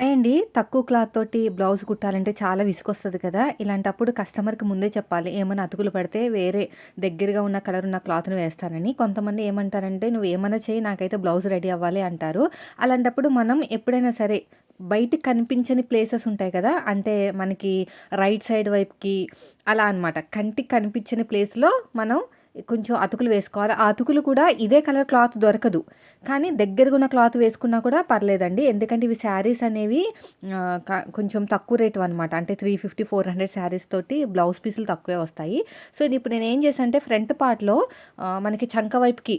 అండి తక్కువ క్లాత్ తోటి బ్లౌజ్ కుట్టాలంటే చాలా విసుకొస్తుంది కదా! ఇలాంటప్పుడు కస్టమర్‌కి ముందే చెప్పాలి. ఏమన్నా అతుకులు పడితే వేరే దగ్గరగా ఉన్న కలర్ ఉన్న క్లాత్‌ని వేస్తానని. కొంతమంది ఏమంటారంటే, "నువ్వు ఏమైనా చేయి నాకైతే బ్లౌజ్ రెడీ అవ్వాలి" అంటారు. అలాంటప్పుడు మనం ఎప్పుడైనా సరే బయటికి కనిపించని ప్లేసెస్ ఉంటాయి కదా! అంటే మనకి రైట్ సైడ్ వైపుకి అలా అనమాట. కంటికి కనిపించని ప్లేస్‌లో మనం కొంచెం అతుకులు వేసుకోవాలి. ఆ అతుకులు కూడా ఇదే కలర్ క్లాత్ దొరకదు. కానీ దగ్గరగా ఉన్న క్లాత్ వేసుకున్నా కూడా పర్లేదండి. ఎందుకంటే ఇవి శారీస్ అనేవి కొంచెం తక్కువ రేటు అనమాట అంటే 350, 400 శారీస్ తోటి బ్లౌజ్ పీసులు తక్కువే వస్తాయి. సో, ఇది ఇప్పుడు చేసాను అంటే ఫ్రంట్ పార్ట్‌లో మనకి చంక వైపుకి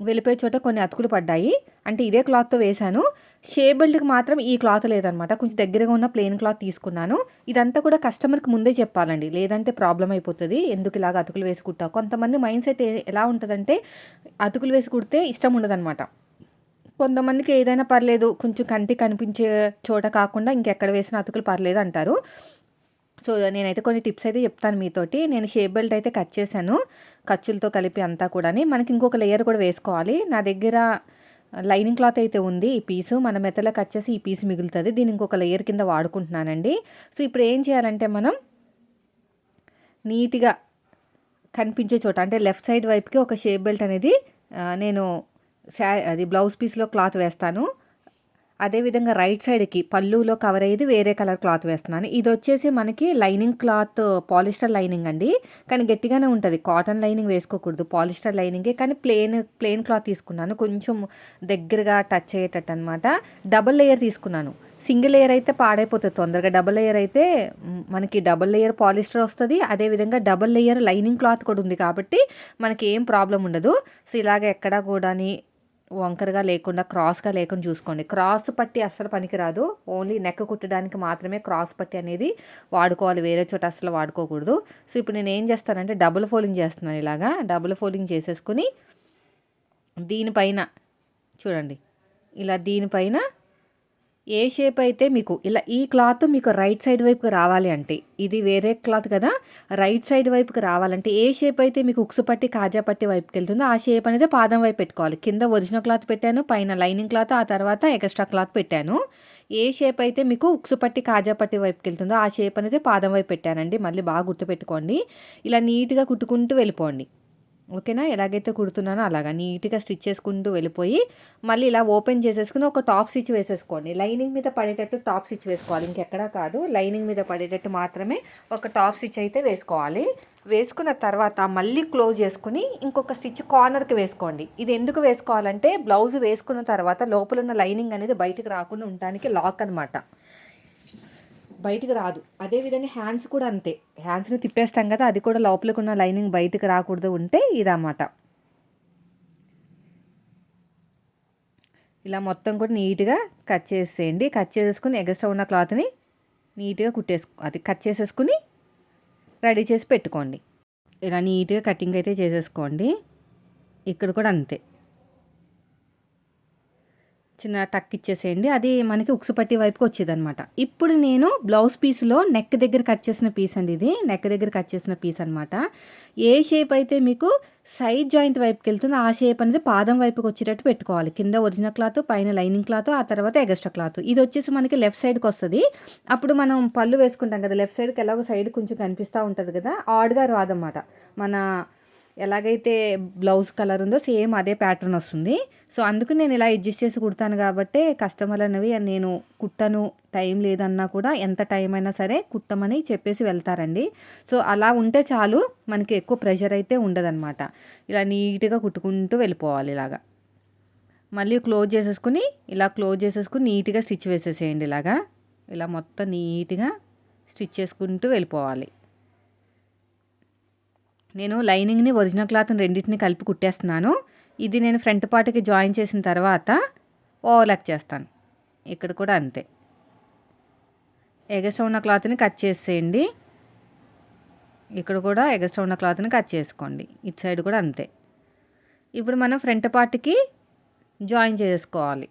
వెళ్ళిపోయే చోట కొన్ని అతుకులు పడ్డాయి. అంటే ఇదే క్లాత్‌తో వేశాను. షే బెల్ట్‌కి మాత్రం ఈ క్లాత్ లేదనమాట. కొంచెం దగ్గరగా ఉన్న ప్లెయిన్ క్లాత్ తీసుకున్నాను. ఇదంతా కూడా కస్టమర్‌కి ముందే చెప్పాలండి. లేదంటే ప్రాబ్లం అయిపోతుంది ఎందుకు ఇలాగ అతుకులు వేసి కుట్టావు? కొంతమంది మైండ్ సెట్ ఎలా ఉంటుందంటే అతుకులు వేసి కుడితే ఇష్టం ఉండదనమాట. కొంతమందికి ఏదైనా పర్లేదు. కొంచెం కంటికి కనిపించే చోట కాకుండా ఇంకెక్కడ వేసినా అతుకులు పర్లేదు అంటారు. సో, నేనైతే కొన్ని టిప్స్ అయితే చెప్తాను మీతోటి. నేను షేప్ బెల్ట్ అయితే కట్ చేశాను. ఖర్చులతో కలిపి అంతా కూడాని. మనకి ఇంకొక లేయర్ కూడా వేసుకోవాలి. నా దగ్గర లైనింగ్ క్లాత్ అయితే ఉంది ఈ పీసు. మన మెత్తలో కట్ చేసి ఈ పీస్ మిగులుతుంది దీని ఇంకొక లేయర్ కింద వాడుకుంటున్నానండి. సో, ఇప్పుడు ఏం చేయాలంటే మనం నీట్‌గా కనిపించే చోట అంటే లెఫ్ట్ సైడ్ వైపుకి ఒక షేప్ బెల్ట్ అనేది నేను శా అది బ్లౌజ్ పీస్‌లో క్లాత్ వేస్తాను. అదేవిధంగా రైట్ సైడ్‌కి పళ్ళులో కవర్ అయ్యేది వేరే కలర్ క్లాత్ వేస్తున్నాను. ఇది వచ్చేసి మనకి లైనింగ్ క్లాత్ పాలిస్టర్ లైనింగ్ అండి. కానీ గట్టిగానే ఉంటుంది కాటన్ లైనింగ్ వేసుకోకూడదు. పాలిస్టర్ లైనింగే కానీ ప్లెయిన్ ప్లెయిన్ క్లాత్ తీసుకున్నాను. కొంచెం దగ్గరగా టచ్ అయ్యేటట్టు అనమాట. డబుల్ లేయర్ తీసుకున్నాను. సింగిల్ లేయర్ అయితే పాడైపోతుంది తొందరగా. డబుల్ లేయర్ అయితే మనకి డబుల్ లేయర్ పాలిస్టర్ వస్తుంది అదేవిధంగా డబుల్ లేయర్ లైనింగ్ క్లాత్ కూడా ఉంది కాబట్టి మనకి ఏం ప్రాబ్లం ఉండదు. సో, ఇలాగ ఎక్కడా కూడాని వంకరగా లేకుండా క్రాస్‌గా లేకుండా చూసుకోండి. క్రాస్ పట్టి అస్సలు పనికిరాదు. ఓన్లీ నెక్ కుట్టడానికి మాత్రమే క్రాస్ పట్టి అనేది వాడుకోవాలి. వేరే చోట అస్సలు వాడుకోకూడదు. సో, ఇప్పుడు నేను ఏం చేస్తానంటే డబుల్ ఫోల్డింగ్ చేస్తున్నాను ఇలాగా. డబుల్ ఫోల్డింగ్ చేసేసుకుని దీనిపైన చూడండి. ఇలా దీనిపైన ఏ షేప్ అయితే మీకు ఇలా ఈ క్లాత్ మీకు రైట్ సైడ్ వైపుకి రావాలి అంటే ఇది వేరే క్లాత్ కదా! రైట్ సైడ్ వైపుకి రావాలంటే ఏ షేప్ అయితే మీకు ఉక్సు పట్టి, కాజా పట్టి వైపుకి వెళ్తుందో ఆ షేప్ అనేది పాదం వైపు పెట్టుకోవాలి. కింద ఒరిజినల్ క్లాత్ పెట్టాను. పైన లైనింగ్ క్లాత్ ఆ తర్వాత ఎక్స్‌ట్రా క్లాత్ పెట్టాను. ఏ షేప్ అయితే మీకు ఉక్సు పట్టి, కాజా పట్టి వైపుకెళ్తుందో ఆ షేప్ అనేది పాదం వైపు పెట్టానండి. మళ్ళీ బాగా గుర్తుపెట్టుకోండి. ఇలా నీట్‌గా కుట్టుకుంటూ వెళ్ళిపోండి. ఓకేనా? ఎలాగైతే కుడుతున్నానో అలాగా నీట్‌గా స్టిచ్ చేసుకుంటూ వెళ్ళిపోయి మళ్ళీ ఇలా ఓపెన్ చేసేసుకుని ఒక టాప్ స్టిచ్ వేసేసుకోండి. లైనింగ్ మీద పడేటట్టు టాప్ స్టిచ్ వేసుకోవాలి. ఇంకెక్కడా కాదు. లైనింగ్ మీద పడేటట్టు మాత్రమే ఒక టాప్ స్టిచ్ అయితే వేసుకోవాలి. వేసుకున్న తర్వాత మళ్ళీ క్లోజ్ చేసుకుని ఇంకొక స్టిచ్ కార్నర్‌కి వేసుకోండి. ఇది ఎందుకు వేసుకోవాలంటే బ్లౌజ్ వేసుకున్న తర్వాత లోపల ఉన్న లైనింగ్ అనేది బయటకు రాకుండా ఉండటానికి లాక్ అనమాట. బయటికి రాదు. అదేవిధంగా హ్యాండ్స్ కూడా అంతే. హ్యాండ్స్‌ని తిప్పేస్తాం కదా! అది కూడా లోపలికి ఉన్న లైనింగ్ బయటకి రాకూడదు ఉంటే ఇదన్నమాట ఇలా మొత్తం కూడా నీట్‌గా కట్ చేసేయండి. కట్ చేసేసుకుని ఎగస్ట్రా ఉన్న క్లాత్‌ని నీట్‌గా కుట్టేసుకో అది కట్ చేసేసుకొని రెడీ చేసి పెట్టుకోండి. ఇలా నీట్‌గా కటింగ్ అయితే చేసేసుకోండి. ఇక్కడ కూడా అంతే. చిన్న టక్ ఇచ్చేసేయండి. అది మనకి ఉక్సుపట్టి వైపుకి వైపుకి వచ్చేదనమాట. ఇప్పుడు నేను బ్లౌజ్ పీస్‌లో నెక్ దగ్గర కట్ చేసిన పీస్ అండి ఇది. నెక్ దగ్గర కట్ చేసిన పీస్ అనమాట. ఏ షేప్ అయితే మీకు సైడ్ జాయింట్ వైపుకి వెళ్తుంది ఆ షేప్ అనేది పాదం వైపుకి వచ్చేటట్టు పెట్టుకోవాలి. కింద ఒరిజినల్ క్లాత్, పైన లైనింగ్ క్లాత్, ఆ తర్వాత ఎగస్ట్రా క్లాత్. ఇది వచ్చేసి మనకి లెఫ్ట్ సైడ్కి వస్తుంది అప్పుడు మనం పళ్ళు వేసుకుంటాం కదా! లెఫ్ట్ సైడ్‌కి ఎలాగో సైడ్ కొంచెం కనిపిస్తూ ఉంటుంది కదా! ఆడ్‌గా రాదనమాట. మన ఎలాగైతే బ్లౌజ్ కలర్ ఉందో సేమ్ అదే ప్యాటర్న్ వస్తుంది. సో, అందుకు నేను ఇలా అడ్జస్ట్ చేసి కుడతాను కాబట్టి కస్టమర్లు అనేవి నేను కుట్టను, టైం లేదన్నా కూడా ఎంత టైం అయినా సరే కుట్టమని చెప్పేసి వెళ్తారండి. సో, అలా ఉంటే చాలు మనకి ఎక్కువ ప్రెషర్ అయితే ఉండదనమాట. ఇలా నీట్‌గా కుట్టుకుంటూ వెళ్ళిపోవాలి ఇలాగా. మళ్ళీ క్లోజ్ చేసేసుకుని ఇలా క్లోజ్ చేసేసుకుని నీట్‌గా స్టిచ్ వేసేసేయండి ఇలాగా. ఇలా మొత్తం నీట్‌గా స్టిచ్ చేసుకుంటూ వెళ్ళిపోవాలి. నేను లైనింగ్‌ని, ఒరిజినల్ క్లాత్‌ని రెండింటిని కలిపి కుట్టేస్తున్నాను. ఇది నేను ఫ్రంట్ పార్ట్‌కి జాయిన్ చేసిన తర్వాత ఓవర్‌లాక్ చేస్తాను. ఇక్కడ కూడా అంతే. ఎగస్ట్రా ఉన్న క్లాత్‌ని కట్ చేసేయండి. ఇక్కడ కూడా ఎగస్ట్రా ఉన్న క్లాత్‌ని కట్ చేసుకోండి. ఇటు సైడ్ కూడా అంతే. ఇప్పుడు మనం ఫ్రంట్ పార్ట్‌కి జాయిన్ చేసుకోవాలి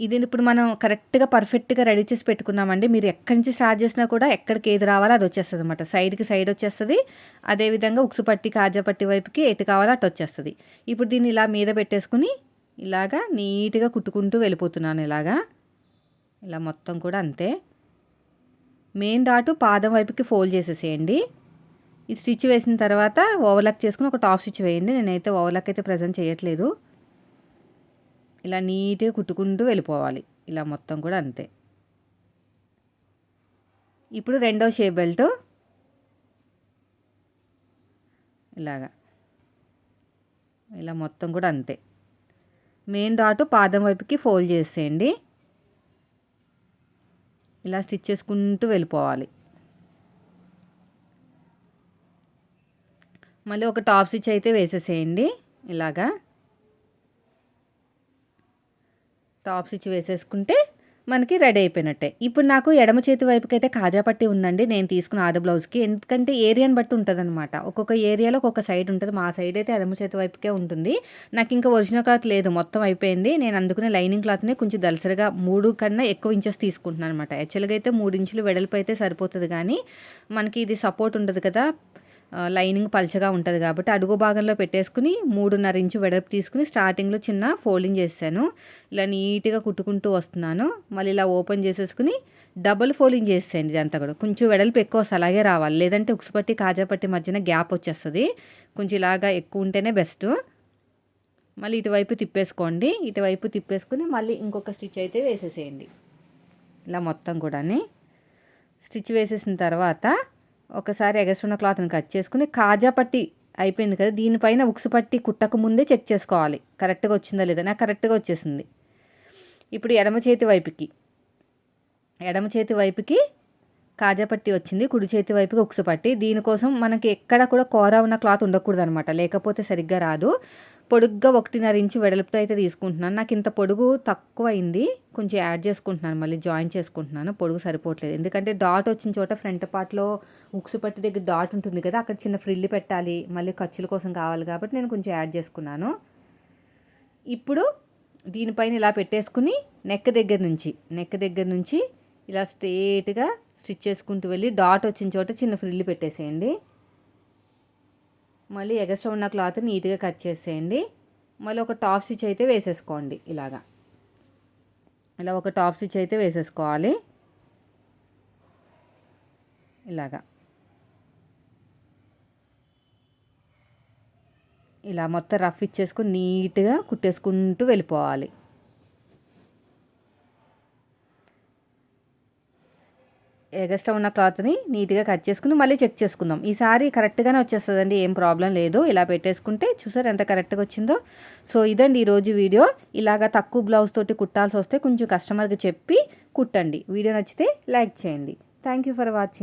ఇది ఇప్పుడు మనం కరెక్ట్‌గా పర్ఫెక్ట్‌గా రెడీ చేసి పెట్టుకున్నామండి. మీరు ఎక్కడి నుంచి స్టార్ట్ చేసినా కూడా ఎక్కడికి ఏది రావాలో అది వచ్చేస్తుంది అనమాట సైడ్‌కి సైడ్ వచ్చేస్తుంది. అదేవిధంగా ఉక్సు పట్టి, కాజా పట్టి వైపుకి ఎటు కావాలో అటు వచ్చేస్తుంది. ఇప్పుడు దీన్ని ఇలా మీద పెట్టేసుకొని ఇలాగా నీట్గా కుట్టుకుంటూ వెళ్ళిపోతున్నాను ఇలాగా. ఇలా మొత్తం కూడా అంతే. మెయిన్ డాటు పాదం వైపుకి ఫోల్డ్ చేసేసేయండి. ఈ స్టిచ్ వేసిన తర్వాత ఓవర్లాక్ చేసుకుని ఒక టాప్ స్టిచ్ వేయండి. నేనైతే ఓవర్లాక్ అయితే ప్రజెంట్ చేయట్లేదు. ఇలా నీట్గా కుట్టుకుంటూ వెళ్ళిపోవాలి. ఇలా మొత్తం కూడా అంతే. ఇప్పుడు రెండో షేప్ బెల్ట్. ఇలాగా. ఇలా మొత్తం కూడా అంతే. మెయిన్ డాట్ పాదం వైపుకి ఫోల్డ్ చేసేయండి. ఇలా స్టిచ్ చేసుకుంటూ వెళ్ళిపోవాలి. మళ్ళీ ఒక టాప్ స్టిచ్ అయితే వేసేసేయండి. ఇలాగా. టాప్ స్టిచ్ వేసేసుకుంటే మనకి రెడీ అయిపోయినట్టే. ఇప్పుడు నాకు ఎడమ చేతి వైపుకి అయితే కాజా పట్టి ఉందండి. నేను తీసుకున్న ఆది బ్లౌజ్కి. ఎందుకంటే ఏరియాని బట్టి ఉంటుందన్నమాట. ఒక్కొక్క ఏరియాలో ఒక్కొక్క సైడ్ ఉంటుంది. మా సైడ్ అయితే ఎడమ చేతి వైపుకే ఉంటుంది. నాకు ఇంకా ఒరిజినల్ క్లాత్ లేదు. మొత్తం అయిపోయింది. నేను అందుకునే లైనింగ్ క్లాత్నే కొంచెం దలసరిగా మూడు కన్నా ఎక్కువ ఇంచెస్ తీసుకుంటున్నాను అనమాట యాక్చువల్గా అయితే మూడు ఇంచులు వెడల్పు అయితే సరిపోతుంది. కానీ మనకి ఇది సపోర్ట్ ఉండదు కదా. లైనింగ్ పల్చగా ఉంటుంది కాబట్టి అడుగు భాగంలో పెట్టేసుకుని మూడున్నర ఇంచు వెడల్పు తీసుకుని స్టార్టింగ్లో చిన్న ఫోల్డింగ్ చేశాను ఇలా నీట్గా కుట్టుకుంటూ వస్తున్నాను. మళ్ళీ ఇలా ఓపెన్ చేసేసుకుని డబుల్ ఫోల్డింగ్ చేసేయండి ఇదంతా కూడా. కొంచెం వెడల్పు ఎక్కువ అలాగే రావాలి. లేదంటే ఉక్సుపట్టి కాజాపట్టి మధ్యన గ్యాప్ వచ్చేస్తుంది. కొంచెం ఇలాగా ఎక్కువ ఉంటేనే బెస్ట్ మళ్ళీ ఇటువైపు తిప్పేసుకోండి. ఇటువైపు తిప్పేసుకుని మళ్ళీ ఇంకొక స్టిచ్ అయితే వేసేసేయండి. ఇలా మొత్తం కూడా స్టిచ్ వేసేసిన తర్వాత ఒకసారి ఎగస్ట్రున్న క్లాత్ని కట్ చేసుకుని కాజా పట్టి అయిపోయింది కదా దీనిపైన ఉక్సు పట్టి కుట్టక ముందే చెక్ చేసుకోవాలి. కరెక్ట్గా వచ్చిందా లేదా? నాకు కరెక్ట్గా వచ్చేసింది. ఇప్పుడు ఎడమ చేతి వైపుకి ఎడమ చేతి వైపుకి కాజా పట్టి వచ్చింది కుడి చేతి వైపుకి ఉక్సు పట్టి. దీనికోసం మనకి ఎక్కడ కూడా కోర ఉన్న క్లాత్ ఉండకూడదు అనమాట లేకపోతే సరిగ్గా రాదు. పొడుగ్గా ఒకటిన్నర ఇంచు వెడల్పుతో అయితే తీసుకుంటున్నాను. నాకు ఇంత పొడుగు తక్కువ అయింది కొంచెం యాడ్ చేసుకుంటున్నాను. మళ్ళీ జాయిన్ చేసుకుంటున్నాను. పొడుగు సరిపోవట్లేదు. ఎందుకంటే డాట్ వచ్చిన చోట ఫ్రంట్ పార్ట్లో ఉక్సు పట్టి దగ్గర డాట్ ఉంటుంది కదా అక్కడ చిన్న ఫ్రిల్లు పెట్టాలి. మళ్ళీ ఖర్చుల కోసం కావాలి కాబట్టి నేను కొంచెం యాడ్ చేసుకున్నాను. ఇప్పుడు దీనిపైన ఇలా పెట్టేసుకుని నెక్ దగ్గర నుంచి నెక్ దగ్గర నుంచి ఇలా స్ట్రేట్గా స్టిచ్ చేసుకుంటూ వెళ్ళి డాట్ వచ్చిన చోట చిన్న ఫ్రిల్లు పెట్టేసేయండి. మళ్ళీ ఎగస్ట్రా ఉన్న క్లాత్ నీట్గా కట్ చేసేయండి. మళ్ళీ ఒక టాప్ స్టిచ్ అయితే వేసేసుకోండి ఇలాగా. ఇలా ఒక టాప్ స్టిచ్ అయితే వేసేసుకోవాలి. ఇలాగా. ఇలా మొత్తం రఫ్ ఇచ్చేసుకుని నీట్గా కుట్టేసుకుంటూ వెళ్ళిపోవాలి. ఎగస్ట్రా ఉన్న క్లాత్ని నీట్గా కట్ చేసుకుని మళ్ళీ చెక్ చేసుకుందాం. ఈసారి కరెక్ట్గానే వచ్చేస్తుందండి ఏం ప్రాబ్లం లేదు. ఇలా పెట్టేసుకుంటే చూసారు ఎంత కరెక్ట్గా వచ్చిందో? సో ఇదండి ఈరోజు వీడియో. ఇలాగా తక్కువ బ్లౌజ్ తోటి కుట్టాల్సి వస్తే కొంచెం కస్టమర్కి చెప్పి కుట్టండి. వీడియో నచ్చితే లైక్ చేయండి. Thank you for watching.